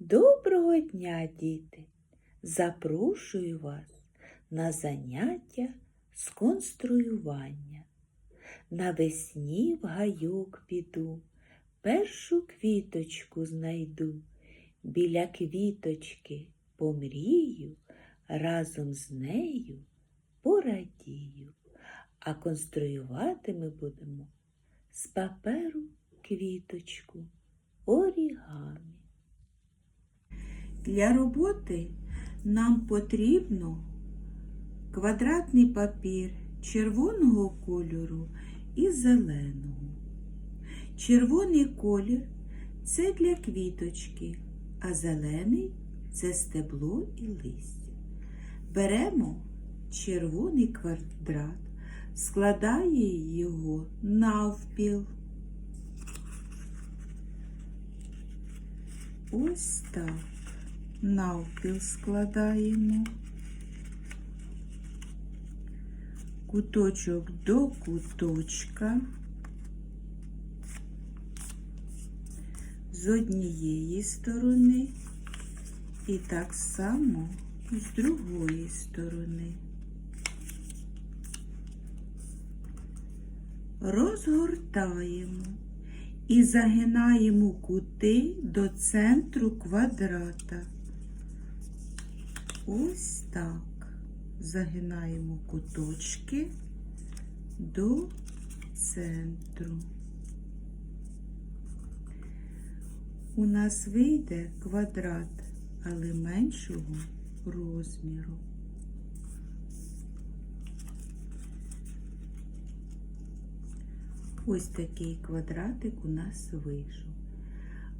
Доброго дня, діти! Запрошую вас на заняття з конструювання. Навесні в гайок піду, першу квіточку знайду. Біля квіточки помрію, разом з нею порадію. А конструювати ми будемо з паперу квіточку орігамі. Для роботи нам потрібно квадратний папір червоного кольору і зеленого. Червоний колір це для квіточки, а зелений це стебло і листя. Беремо червоний квадрат, складає його навпіл. Ось так навпіл складаємо. Куточок до куточка. З однієї сторони і так само з другої сторони. Розгортаємо і загинаємо кути до центру квадрата. Ось так. Загинаємо куточки до центру. У нас вийде квадрат, але меншого розміру. Ось такий квадратик у нас вийшов.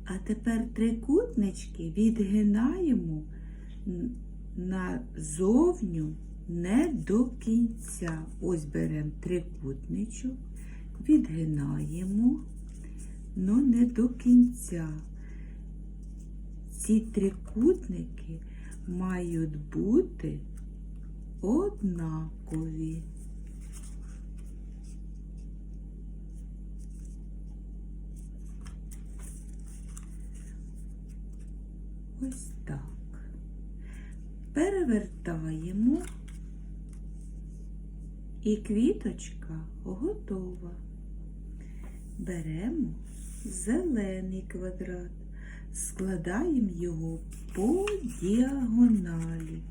А тепер трикутнички відгинаємо назовню не до кінця. Ось беремо трикутничок, відгинаємо, але не до кінця. Ці трикутники мають бути однакові. Ось так. Перевертаємо і квіточка готова. Беремо зелений квадрат, складаємо його по діагоналі.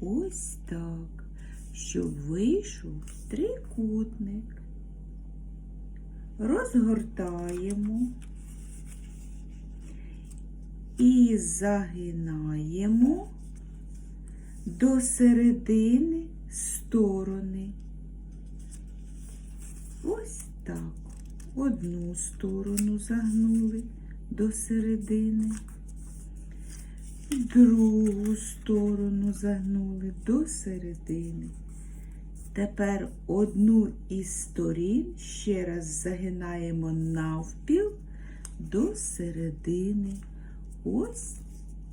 Ось так, щоб вийшов трикутник. Розгортаємо і загинаємо до середини сторони. Ось так. Одну сторону загнули до середини, другу сторону загнули до середини. Тепер одну із сторін ще раз загинаємо навпіл до середини. Ось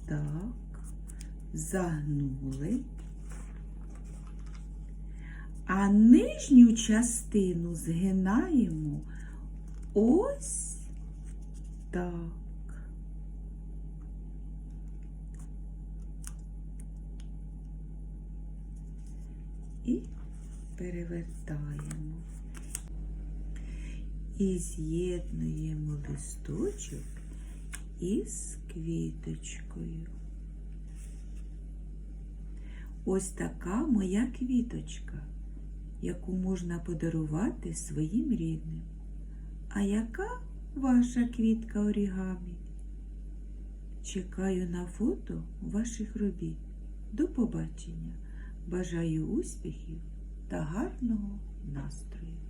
так загнули. А нижню частину згинаємо ось так. І перевертаємо. І з'єднуємо листочок із квіточкою. Ось така моя квіточка, яку можна подарувати своїм рідним. А яка ваша квітка орігамі? Чекаю на фото ваших робіт. До побачення! Бажаю успіхів та гарного настрою!